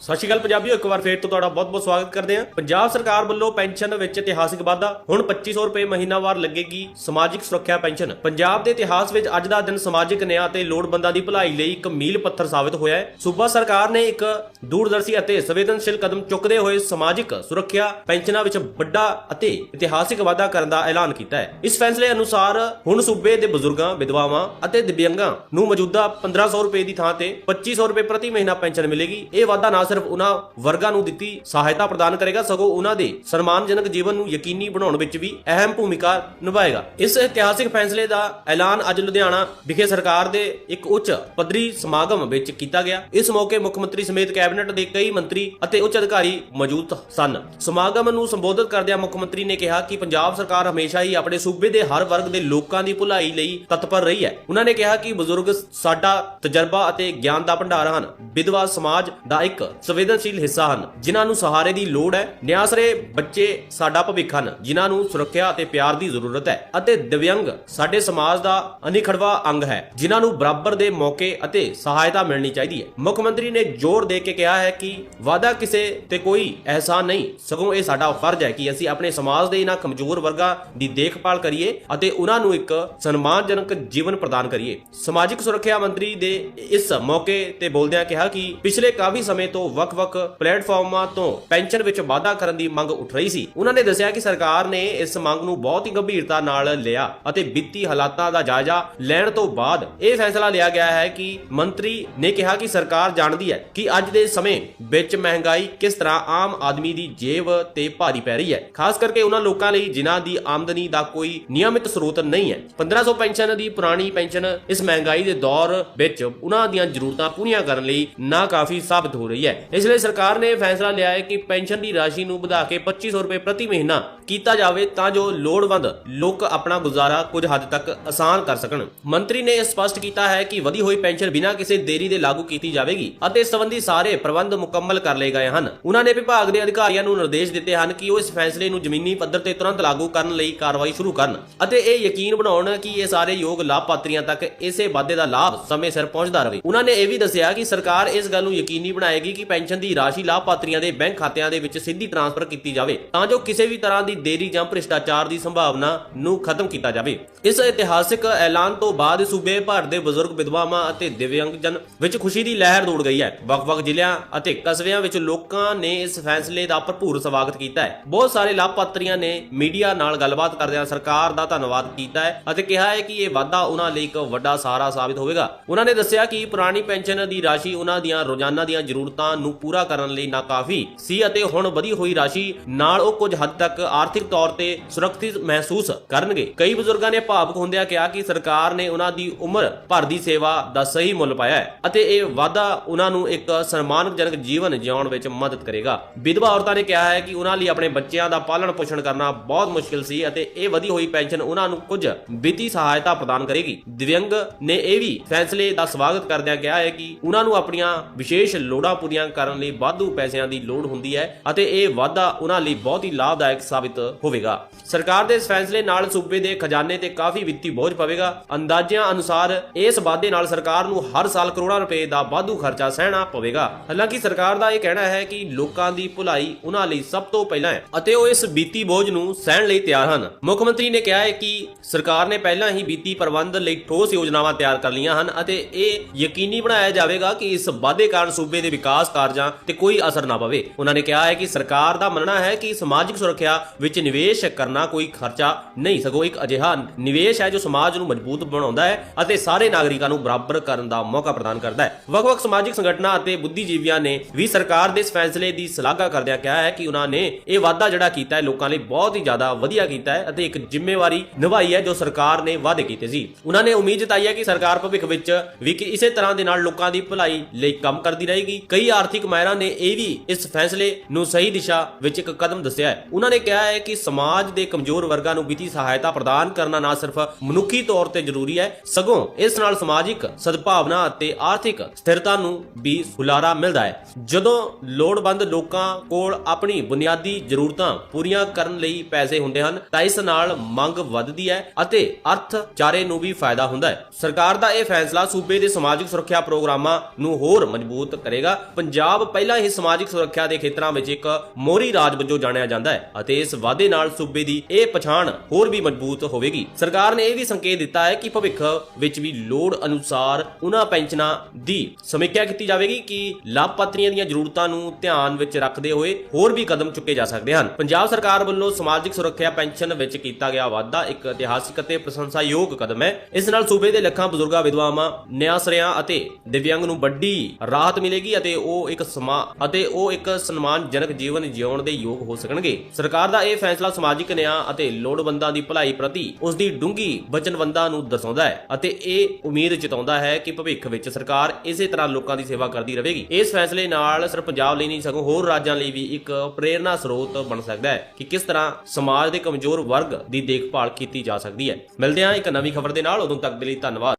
ਸਤਿ ਸ਼੍ਰੀ ਅਕਾਲ ਪੰਜਾਬੀਓ, ਇੱਕ ਵਾਰ ਫੇਰ ਤੋਂ ਤੁਹਾਡਾ ਬਹੁਤ-ਬਹੁਤ ਸਵਾਗਤ ਕਰਦੇ ਹਾਂ। ਪੰਜਾਬ ਸਰਕਾਰ ਵੱਲੋਂ ਪੈਨਸ਼ਨ ਵਿੱਚ ਇਤਿਹਾਸਿਕ ਵਾਧਾ, ਹੁਣ 2500 ਰੁਪਏ ਮਹੀਨਾਵਾਰ ਲੱਗੇਗੀ ਸਮਾਜਿਕ ਸੁਰੱਖਿਆ ਪੈਨਸ਼ਨ। ਪੰਜਾਬ ਦੇ ਇਤਿਹਾਸ ਵਿੱਚ ਅੱਜ ਦਾ ਦਿਨ ਸਮਾਜਿਕ ਨਿਆਂ ਅਤੇ ਲੋੜਵੰਦਾਂ ਦੀ ਭਲਾਈ ਲਈ ਇੱਕ ਮੀਲ ਪੱਥਰ ਸਾਬਿਤ ਹੋਇਆ ਹੈ। ਸੂਬਾ ਸਰਕਾਰ ਨੇ ਇੱਕ ਦੂਰਦਰਸ਼ੀ ਅਤੇ ਸੰਵੇਦਨਸ਼ੀਲ ਕਦਮ ਚੁੱਕਦੇ ਹੋਏ ਸਮਾਜਿਕ ਸੁਰੱਖਿਆ ਪੈਨਸ਼ਨਾਂ ਵਿੱਚ ਵੱਡਾ ਅਤੇ ਇਤਿਹਾਸਿਕ ਵਾਧਾ ਕਰਨ ਦਾ ਐਲਾਨ ਕੀਤਾ ਹੈ। ਇਸ ਫੈਸਲੇ ਅਨੁਸਾਰ ਹੁਣ ਸੂਬੇ ਦੇ ਬਜ਼ੁਰਗਾਂ, ਵਿਧਵਾਵਾਂ ਅਤੇ ਦਿਵਿਆਂਗਾਂ ਨੂੰ ਮੌਜੂਦਾ 1500 ਰੁਪਏ ਦੀ ਥਾਂ ਤੇ 2500 ਰੁਪਏ ਪ੍ਰਤੀ ਮਹੀਨਾ ਪੈਨਸ਼ਨ ਮਿਲੇਗੀ। ਇਹ ਵਾਧਾ ਨਾ ਸਿਰਫ ਉਹਨਾਂ ਵਰਗਾਂ ਨੂੰ ਦਿੱਤੀ ਸਹਾਇਤਾ ਪ੍ਰਦਾਨ ਕਰੇਗਾ, ਸਗੋਂ ਉਹਨਾਂ ਦੇ ਸਨਮਾਨਜਨਕ ਜੀਵਨ ਨੂੰ ਯਕੀਨੀ ਬਣਾਉਣ ਵਿੱਚ ਵੀ ਅਹਿਮ ਭੂਮਿਕਾ ਨਿਭਾਏਗਾ। ਇਸ ਇਤਿਹਾਸਿਕ ਫੈਸਲੇ ਦਾ ਐਲਾਨ ਅੱਜ ਲੁਧਿਆਣਾ ਵਿਖੇ ਸਰਕਾਰ ਦੇ ਇੱਕ ਉੱਚ ਪੱਧਰੀ ਸਮਾਗਮ ਵਿੱਚ ਕੀਤਾ ਗਿਆ। ਇਸ ਮੌਕੇ ਮੁੱਖ ਮੰਤਰੀ ਸਮੇਤ ਕੈਬਨਿਟ ਦੇ ਕਈ ਮੰਤਰੀ ਅਤੇ ਉੱਚ ਅਧਿਕਾਰੀ ਮੌਜੂਦ ਸਨ। ਸਮਾਗਮ ਨੂੰ ਸੰਬੋਧਿਤ ਕਰਦਿਆਂ ਮੁੱਖ ਮੰਤਰੀ ਨੇ ਕਿਹਾ ਕਿ ਪੰਜਾਬ ਸਰਕਾਰ ਹਮੇਸ਼ਾ ਹੀ ਆਪਣੇ ਸੂਬੇ ਦੇ ਹਰ ਵਰਗ ਦੇ ਲੋਕਾਂ ਦੀ ਭਲਾਈ ਲਈ ਤਤਪਰ ਰਹੀ ਹੈ। ਉਹਨਾਂ ਨੇ ਕਿਹਾ ਕਿ ਬਜ਼ੁਰਗ ਸਾਡਾ ਤਜਰਬਾ ਅਤੇ ਗਿਆਨ ਦਾ ਭੰਡਾਰ ਹਨ। ਵਿਧਵਾ ਸਮਾਜ ਦਾ ਇੱਕ ਸੰਵੇਦਨਸ਼ੀਲ ਹਿੱਸਾ ਹਨ, ਜਿਨ੍ਹਾਂ ਨੂੰ ਸਹਾਰੇ ਦੀ ਲੋੜ ਹੈ। ਨਿਆਸਰੇ ਬੱਚੇ ਸਾਡਾ ਭਵਿੱਖ ਹਨ, ਜਿਨ੍ਹਾਂ ਨੂੰ ਸੁਰੱਖਿਆ ਅਤੇ ਪਿਆਰ ਦੀ ਜ਼ਰੂਰਤ ਹੈ ਅਤੇ ਦਿਵਯੰਗ ਸਾਡੇ ਸਮਾਜ ਦਾ ਅਨਿਖੜਵਾ ਅੰਗ ਹੈ, ਜਿਨ੍ਹਾਂ ਨੂੰ ਬਰਾਬਰ ਦੇ ਮੌਕੇ ਅਤੇ ਸਹਾਇਤਾ ਮਿਲਣੀ ਚਾਹੀਦੀ ਹੈ। ਮੁੱਖ ਮੰਤਰੀ ਨੇ ਜ਼ੋਰ ਦੇ ਕੇ ਕਿਹਾ ਹੈ ਕਿ ਵਾਅਦਾ ਕਿਸੇ ਤੇ ਕੋਈ ਅਹਿਸਾਨ ਨਹੀਂ, ਸਗੋਂ ਇਹ ਸਾਡਾ ਫਰਜ਼ ਹੈ ਕਿ ਅਸੀਂ ਆਪਣੇ ਸਮਾਜ ਦੇ ਇਹਨਾਂ ਕਮਜ਼ੋਰ ਵਰਗਾਂ ਦੀ ਦੇਖਭਾਲ ਕਰੀਏ ਅਤੇ ਉਹਨਾਂ ਨੂੰ ਇੱਕ ਸਨਮਾਨਜਨਕ ਜੀਵਨ ਪ੍ਰਦਾਨ ਕਰੀਏ। ਸਮਾਜਿਕ ਸੁਰੱਖਿਆ ਮੰਤਰੀ ਦੇ ਇਸ ਮੌਕੇ ਤੇ ਬੋਲਦਿਆਂ ਕਿਹਾ ਕਿ ਪਿਛਲੇ ਕਾਫੀ ਸਮੇਂ ਤੋਂ ਵੱਖ-ਵੱਖ ਪਲੇਟਫਾਰਮਾਂ ਤੋਂ ਪੈਨਸ਼ਨ ਵਿੱਚ ਵਾਧਾ ਕਰਨ ਦੀ ਮੰਗ ਉੱਠ ਰਹੀ ਸੀ। ਉਹਨਾਂ ਨੇ ਦੱਸਿਆ ਕਿ ਸਰਕਾਰ ਨੇ ਇਸ ਮੰਗ ਨੂੰ ਬਹੁਤ ਹੀ ਗੰਭੀਰਤਾ ਨਾਲ ਲਿਆ ਅਤੇ ਵਿੱਤੀ ਹਾਲਾਤਾਂ ਦਾ ਜਾਇਜ਼ਾ ਲੈਣ ਤੋਂ ਬਾਅਦ ਇਹ ਫੈਸਲਾ ਲਿਆ ਗਿਆ ਹੈ ਕਿ ਮੰਤਰੀ ਨੇ ਕਿਹਾ ਕਿ ਸਰਕਾਰ ਜਾਣਦੀ ਹੈ ਕਿ ਅੱਜ ਦੇ ਸਮੇਂ ਵਿੱਚ ਮਹਿੰਗਾਈ ਕਿਸ ਤਰ੍ਹਾਂ ਆਮ ਆਦਮੀ ਦੀ ਜੇਬ ਤੇ ਭਾਰੀ ਪੈ ਰਹੀ ਹੈ। ਖਾਸ ਕਰਕੇ ਉਹਨਾਂ ਲੋਕਾਂ ਲਈ ਜਿਨ੍ਹਾਂ ਦੀ ਆਮਦਨੀ ਦਾ ਕੋਈ ਨਿਯਮਿਤ ਸਰੋਤ ਨਹੀਂ ਹੈ। 1500 ਪੈਨਸ਼ਨ ਦੀ ਪੁਰਾਣੀ ਪੈਨਸ਼ਨ ਇਸ ਮਹਿੰਗਾਈ ਦੇ ਦੌਰ ਵਿੱਚ ਉਹਨਾਂ ਦੀਆਂ ਜ਼ਰੂਰਤਾਂ ਪੂਰੀਆਂ ਕਰਨ ਲਈ ਨਾ ਕਾਫੀ ਸਾਬਤ ਹੋ ਰਹੀ ਹੈ। ਇਸ ਲਈ ਸਰਕਾਰ ਨੇ ਫੈਸਲਾ ਲਿਆ ਹੈ ਕਿ ਪੈਨਸ਼ਨ ਦੀ ਰਾਸ਼ੀ ਨੂੰ ਵਧਾ ਕੇ 2500 ਰੁਪਏ ਪ੍ਰਤੀ ਮਹੀਨਾ ਕੀਤਾ ਜਾਵੇ ਤਾਂ ਜੋ ਲੋੜਵੰਦ ਲੋਕ ਆਪਣਾ ਗੁਜ਼ਾਰਾ ਕੁਝ ਹੱਦ ਤੱਕ ਆਸਾਨ ਕਰ ਸਕਣ। ਮੰਤਰੀ ਨੇ ਸਪਸ਼ਟ ਕੀਤਾ ਹੈ ਕਿ ਵਧੀ ਹੋਈ ਪੈਨਸ਼ਨ ਬਿਨਾਂ ਕਿਸੇ ਦੇਰੀ ਦੇ ਲਾਗੂ ਕੀਤੀ ਜਾਵੇਗੀ ਅਤੇ ਇਸ ਸੰਬੰਧੀ ਸਾਰੇ ਪ੍ਰਬੰਧ ਮੁਕੰਮਲ ਕਰ ਲਏ ਗਏ ਹਨ। ਉਹਨਾਂ ਨੇ ਵਿਭਾਗ ਦੇ ਅਧਿਕਾਰੀਆਂ ਨੂੰ ਨਿਰਦੇਸ਼ ਦਿੱਤੇ ਹਨ ਕਿ ਉਹ ਇਸ ਫੈਸਲੇ ਨੂੰ ਜ਼ਮੀਨੀ ਪੱਧਰ ਤੇ ਤੁਰੰਤ ਲਾਗੂ ਕਰਨ ਲਈ ਕਾਰਵਾਈ ਸ਼ੁਰੂ ਕਰਨ ਅਤੇ ਇਹ ਯਕੀਨ ਬਣਾਉਣ ਕਿ ਇਹ ਸਾਰੇ ਯੋਗ ਲਾਭਪਾਤਰੀਆਂ ਤੱਕ ਇਸੇ ਵਾਅਦੇ ਦਾ ਲਾਭ ਸਮੇਂ ਸਿਰ ਪਹੁੰਚਦਾ ਰਹੇ। ਉਹਨਾਂ ਨੇ ਇਹ ਵੀ ਦੱਸਿਆ ਕਿ ਸਰਕਾਰ ਇਸ ਗੱਲ ਨੂੰ ਯਕੀਨੀ ਬਣਾਏਗੀ ਕਿ ਪੈਨਸ਼ਨ ਦੀ ਰਾਸ਼ੀ ਲਾਭਪਾਤਰੀਆਂ ਦੇ ਬੈਂਕ ਖਾਤਿਆਂ ਦੇ ਵਿੱਚ ਸਿੱਧੀ ਟ੍ਰਾਂਸਫਰ ਕੀਤੀ ਜਾਵੇ, ਤਾਂ ਜੋ ਕਿਸੇ ਵੀ ਤਰ੍ਹਾਂ ਦੀ ਦੇਰੀ ਜਾਂ ਭ੍ਰਿਸ਼ਟਾਚਾਰ ਦੀ ਸੰਭਾਵਨਾ ਨੂੰ ਖਤਮ ਕੀਤਾ ਜਾਵੇ। ਇਸ ਇਤਿਹਾਸਿਕ ਐਲਾਨ ਤੋਂ ਬਾਅਦ ਸੂਬੇ ਭਰ ਦੇ ਬਜ਼ੁਰਗ ਵਿਧਵਾਵਾਂ ਅਤੇ ਦਿਵਿਆਂਗਜਨ ਵਿੱਚ ਖੁਸ਼ੀ ਦੀ ਲਹਿਰ ਦੌੜ ਗਈ ਹੈ। ਵੱਖ-ਵੱਖ ਜ਼ਿਲ੍ਹਿਆਂ ਅਤੇ ਕਸਬਿਆਂ ਵਿੱਚ ਲੋਕਾਂ ਨੇ ਇਸ ਫੈਸਲੇ ਦਾ ਭਰਪੂਰ ਸਵਾਗਤ ਕੀਤਾ ਹੈ। ਬਹੁਤ ਸਾਰੇ ਲਾਭਪਾਤਰੀਆਂ ਨੇ ਮੀਡੀਆ ਨਾਲ ਗੱਲਬਾਤ ਕਰਦਿਆਂ ਸਰਕਾਰ ਦਾ ਧੰਨਵਾਦ ਕੀਤਾ ਹੈ ਅਤੇ ਕਿਹਾ ਹੈ ਕਿ ਇਹ ਵਾਧਾ ਉਹਨਾਂ ਲਈ ਇੱਕ ਵੱਡਾ ਸਹਾਰਾ ਸਾਬਿਤ ਹੋਵੇਗਾ। ਉਹਨਾਂ ਨੇ ਦੱਸਿਆ ਕਿ ਪੁਰਾਣੀ ਪੈਨਸ਼ਨ ਦੀ ਰਾਸ਼ੀ ਉਹਨਾਂ ਦੀਆਂ ਰੋਜ਼ਾਨਾ ਦੀਆਂ ਜ਼ਰੂਰਤਾਂ ਨੂੰ ਪੂਰਾ ਕਰਨ ਲਈ ਨਾਕਾਫੀ ਸੀ ਅਤੇ ਹੁਣ ਵਧੀ ਹੋਈ ਰਾਸ਼ੀ ਨਾਲ ਉਹ ਕੁਝ ਹੱਦ ਤੱਕ ਆਰਥਿਕ ਤੌਰ ਤੇ ਸੁਰੱਖਿਅਤ ਮਹਿਸੂਸ ਕਰਨਗੇ। ਕਈ ਬਜ਼ੁਰਗਾਂ ਨੇ ਭਾਵੁਕ ਹੁੰਦਿਆਂ ਕਿਹਾ ਕਿ ਸਰਕਾਰ ਨੇ ਉਹਨਾਂ ਦੀ ਉਮਰ ਭਰ ਦੀ ਸੇਵਾ ਦਾ ਸਹੀ ਮੁੱਲ ਪਾਇਆ ਹੈ ਅਤੇ ਇਹ ਵਾਧਾ ਉਹਨਾਂ ਨੂੰ ਇੱਕ ਸਨਮਾਨਜਨਕ ਜੀਵਨ ਜਿਉਣ ਵਿੱਚ ਮਦਦ ਕਰੇਗਾ। ਵਿਧਵਾ ਔਰਤਾਂ ਨੇ ਕਿਹਾ ਹੈ ਕਿ ਉਹਨਾਂ ਲਈ ਆਪਣੇ ਬੱਚਿਆਂ ਦਾ ਪਾਲਣ ਪੋਸ਼ਣ ਕਰਨਾ ਬਹੁਤ ਮੁਸ਼ਕਿਲ ਸੀ ਅਤੇ ਇਹ ਵਧੀ ਹੋਈ ਪੈਨਸ਼ਨ ਉਹਨਾਂ ਨੂੰ ਕੁਝ ਵਿੱਤੀ ਸਹਾਇਤਾ ਪ੍ਰਦਾਨ ਕਰੇਗੀ। ਦਿਵਿਆਂਗ ਨੇ ਇਹ ਵੀ ਫੈਸਲੇ ਦਾ ਸਵਾਗਤ ਕਰਦਿਆਂ ਕਿਹਾ ਹੈ ਕਿ ਉਹਨਾਂ ਨੂੰ ਆਪਣੀਆਂ ਵਿਸ਼ੇਸ਼ ਲੋੜਾਂ ਪੂਰੀਆਂ ਕਰਨ ਲਈ ਵਾਧੂ ਪੈਸਿਆਂ ਦੀ ਲੋੜ ਹੁੰਦੀ ਹੈ ਅਤੇ ਇਹ ਵਾਧਾ ਉਹਨਾਂ ਲਈ ਬਹੁਤ ਹੀ ਲਾਭਦਾਇਕ ਸਾਬਿਤ ਹੋਵੇਗਾ। ਸਰਕਾਰ ਦੇ ਇਸ ਫੈਸਲੇ ਨਾਲ ਸੂਬੇ ਦੇ ਖਜ਼ਾਨੇ ਤੇ ਕਾਫੀ ਵਿੱਤੀ ਬੋਝ ਪਵੇਗਾ। ਅੰਦਾਜ਼ਿਆਂ ਅਨੁਸਾਰ ਇਸ ਵਾਧੇ ਨਾਲ ਸਰਕਾਰ ਨੂੰ ਹਰ ਸਾਲ ਕਰੋੜਾਂ ਰੁਪਏ ਦਾ ਵਾਧੂ ਖਰਚਾ ਸਹਿਣਾ ਪਵੇਗਾ। ਹਾਲਾਂਕਿ ਸਰਕਾਰ ਦਾ ਇਹ ਕਹਿਣਾ ਹੈ ਕਿ ਲੋਕਾਂ ਦੀ ਭਲਾਈ ਉਹਨਾਂ ਲਈ ਸਭ ਤੋਂ ਪਹਿਲਾਂ ਹੈ ਅਤੇ ਉਹ ਇਸ ਵਿੱਤੀ ਬੋਝ ਨੂੰ ਸਹਿਣ ਲਈ ਤਿਆਰ ਹਨ। ਮੁੱਖ ਮੰਤਰੀ ਨੇ ਕਿਹਾ ਹੈ ਕਿ ਸਰਕਾਰ ਨੇ ਪਹਿਲਾਂ ਹੀ ਵਿੱਤੀ ਪ੍ਰਬੰਧ ਲਈ ਠੋਸ ਯੋਜਨਾਵਾਂ ਤਿਆਰ ਕਰ ਲਈਆਂ ਹਨ ਅਤੇ ਇਹ ਯਕੀਨੀ ਬਣਾਇਆ ਜਾਵੇਗਾ ਕਿ ਇਸ ਵਾਧੇ ਕਾਰਨ ਸੂਬੇ ਦੇ ਵਿਕਾਸ ਕਾਰਜਾਂ ਤੇ ਕੋਈ ਅਸਰ ਨਾ ਪਵੇ। ਉਹਨਾਂ ਨੇ ਕਿਹਾ ਹੈ ਕਿ ਸਰਕਾਰ ਦਾ ਮੰਨਣਾ ਹੈ ਕਿ ਸਮਾਜਿਕ ਸੁਰੱਖਿਆ ਵਿੱਚ ਨਿਵੇਸ਼ ਕਰਨਾ ਕੋਈ ਖਰਚਾ ਨਹੀਂ। ਸਗੋਂ ਇੱਕ ਅਜਿਹਾ ਨਿਵੇਸ਼ ਹੈ ਜੋ ਸਮਾਜ ਨੂੰ ਮਜ਼ਬੂਤ ਬਣਾਉਂਦਾ ਹੈ ਅਤੇ ਸਾਰੇ ਨਾਗਰਿਕਾਂ ਨੂੰ ਬਰਾਬਰ ਕਰਨ ਦਾ ਮੌਕਾ ਪ੍ਰਦਾਨ ਕਰਦਾ ਹੈ। ਵੱਖ-ਵੱਖ ਸਮਾਜਿਕ ਸੰਗਠਨਾਂ ਅਤੇ ਬੁੱਧੀਜੀਵੀਆਂ ਨੇ ਵੀ ਸਰਕਾਰ ਦੇ ਇਸ ਫੈਸਲੇ ਦੀ ਸ਼ਲਾਘਾ ਕਰਦਿਆਂ ਕਿਹਾ ਹੈ ਕਿ ਉਹਨਾਂ ਨੇ ਇਹ ਵਾਅਦਾ ਜਿਹੜਾ ਕੀਤਾ ਹੈ, ਲੋਕਾਂ ਲਈ ਬਹੁਤ ਹੀ ਜ਼ਿਆਦਾ ਵਧੀਆ ਕੀਤਾ ਹੈ ਅਤੇ ਇੱਕ ਜ਼ਿੰਮੇਵਾਰੀ ਨਿਭਾਈ ਹੈ ਜੋ ਸਰਕਾਰ ਨੇ ਵਾਅਦੇ ਕੀਤੇ ਸੀ। ਉਹਨਾਂ ਨੇ ਉਮੀਦ ਜਤਾਈ ਹੈ ਕਿ ਸਰਕਾਰ ਭਵਿੱਖ ਵਿੱਚ ਵੀ ਇਸੇ ਤਰ੍ਹਾਂ ਦੇ ਨਾਲ ਲੋਕਾਂ ਦੀ ਭਲਾਈ ਲਈ ਕੰਮ ਕਰਦੀ ਰਹੇਗੀ। ਕਈ ਆਰਥਿਕ ਮਾਹਿਰਾਂ ਨੇ ਇਹ ਵੀ ਇਸ ਫੈਸਲੇ ਨੂੰ ਸਹੀ ਦਿਸ਼ਾ ਵਿੱਚ ਇੱਕ ਕਦਮ ਦੱਸਿਆ ਹੈ। ਉਹਨਾਂ ਨੇ ਕਿਹਾ ਹੈ ਕਿ ਸਮਾਜ ਦੇ ਕਮਜ਼ੋਰ ਵਰਗਾਂ ਨੂੰ ਵਿੱਤੀ ਸਹਾਇਤਾ ਪ੍ਰਦਾਨ ਕਰਨਾ ਨਾ ਸਿਰਫ ਮਨੁੱਖੀ ਤੌਰ ਤੇ ਜ਼ਰੂਰੀ ਹੈ, ਸਗੋਂ ਇਸ ਨਾਲ ਸਮਾਜਿਕ ਸਦਭਾਵਨਾ ਅਤੇ ਆਰਥਿਕ ਸਥਿਰਤਾ ਨੂੰ ਵੀ ਹੁਲਾਰਾ ਮਿਲਦਾ ਹੈ। ਜਦੋਂ ਲੋੜਵੰਦ ਲੋਕਾਂ ਕੋਲ ਆਪਣੀ ਬੁਨਿਆਦੀ ਜ਼ਰੂਰਤਾਂ ਪੂਰੀਆਂ ਕਰਨ ਲਈ ਪੈਸੇ ਹੁੰਦੇ ਹਨ, ਤਾਂ ਇਸ ਨਾਲ ਮੰਗ ਵੱਧਦੀ ਹੈ ਅਤੇ ਅਰਥਚਾਰੇ ਨੂੰ ਵੀ ਫਾਇਦਾ ਹੁੰਦਾ ਹੈ। ਸਰਕਾਰ ਦਾ ਇਹ ਫੈਸਲਾ ਸੂਬੇ ਦੇ ਸਮਾਜਿਕ ਸੁਰੱਖਿਆ ਪ੍ਰੋਗਰਾਮਾਂ ਨੂੰ ਹੋਰ ਮਜ਼ਬੂਤ ਕਰੇਗਾ। ਪੰਜਾਬ ਪਹਿਲਾਂ ਹੀ ਸਮਾਜਿਕ ਸੁਰੱਖਿਆ ਦੇ ਖੇਤਰਾਂ ਵਿੱਚ ਇੱਕ ਮੋਹਰੀ ਰਾਜ ਵਜੋਂ ਜਾਣਿਆ ਜਾਂਦਾ ਹੈ ਅਤੇ ਇਸ ਵਾਅਦੇ ਨਾਲ ਸੂਬੇ ਦੀ ਇਹ ਪਛਾਣ ਹੋਰ ਵੀ ਮਜ਼ਬੂਤ ਹੋਵੇਗੀ। ਸਰਕਾਰ ਨੇ ਇਹ ਵੀ ਸੰਕੇਤ ਦਿੱਤਾ ਹੈ ਕਿ ਭਵਿੱਖ ਵਿੱਚ ਵੀ ਲੋੜ ਅਨੁਸਾਰ ਉਹਨਾਂ ਪੈਨਸ਼ਨਾਂ ਦੀ ਸਮੀਖਿਆ ਕੀਤੀ ਜਾਵੇਗੀ ਕਿ ਲਾਭਪਾਤਰੀਆਂ ਦੀਆਂ ਜ਼ਰੂਰਤਾਂ ਨੂੰ ਧਿਆਨ ਵਿੱਚ ਰੱਖਦੇ ਹੋਏ ਹੋਰ ਵੀ ਕਦਮ ਚੁੱਕੇ ਜਾ ਸਕਦੇ ਹਨ। ਪੰਜਾਬ ਸਰਕਾਰ ਵੱਲੋਂ ਸਮਾਜਿਕ ਸੁਰੱਖਿਆ ਪੈਨਸ਼ਨ ਵਿੱਚ ਕੀਤਾ ਗਿਆ ਵਾਅਦਾ ਇੱਕ ਇਤਿਹਾਸਿਕ ਅਤੇ ਪ੍ਰਸ਼ੰਸਾਯੋਗ ਕਦਮ ਹੈ। ਇਸ ਨਾਲ ਸੂਬੇ ਦੇ ਲੱਖਾਂ ਬਜ਼ੁਰਗਾਂ, ਵਿਧਵਾਵਾਂ, ਨਿਆਸਰਿਆਂ ਅਤੇ ਦਿਵਿਆਂਗ ਨੂੰ ਵੱਡੀ ਰਾਹਤ ਮਿਲੇਗੀ ਅਤੇ ਉਹ ਇੱਕ ਸਮਾ ਅਤੇ ਉਹ ਇੱਕ ਸਨਮਾਨਜਨਕ ਜੀਵਨ ਜਿਉਣ ਦੇ ਯੋਗ ਹੋ ਸਕਣਗੇ। ਸਰਕਾਰ ਦਾ ਇਹ ਫੈਸਲਾ ਸਮਾਜਿਕ ਨਿਆਂ ਅਤੇ ਲੋੜਵੰਦਾਂ ਦੀ ਭਲਾਈ ਪ੍ਰਤੀ ਉਸ ਦੀ ਡੂੰਗੀ ਵਚਨਬੰਧਤਾ ਨੂੰ ਦਰਸਾਉਂਦਾ ਹੈ ਅਤੇ ਇਹ ਉਮੀਦ ਜਤਾਉਂਦਾ ਹੈ ਕਿ ਭਵਿੱਖ ਵਿੱਚ ਸਰਕਾਰ ਇਸੇ ਤਰ੍ਹਾਂ ਲੋਕਾਂ ਦੀ ਸੇਵਾ ਕਰਦੀ ਰਹੇਗੀ। ਇਸ ਫੈਸਲੇ ਨਾਲ ਸਿਰਫ ਪੰਜਾਬ ਲਈ ਨਹੀਂ, ਸਗੋਂ ਹੋਰ ਰਾਜਾਂ ਲਈ ਵੀ ਇੱਕ ਪ੍ਰੇਰਨਾ ਸਰੋਤ ਬਣ ਸਕਦਾ ਹੈ ਕਿ ਕਿਸ ਤਰ੍ਹਾਂ ਸਮਾਜ ਦੇ ਕਮਜ਼ੋਰ ਵਰਗ ਦੀ ਦੇਖਭਾਲ ਕੀਤੀ ਜਾ ਸਕਦੀ ਹੈ। ਮਿਲਦੇ ਹਾਂ ਇੱਕ ਨਵੀਂ ਖਬਰ ਦੇ ਨਾਲ। ਉਦੋਂ ਤੱਕ ਦੇ ਲਈ ਧੰਨਵਾਦ।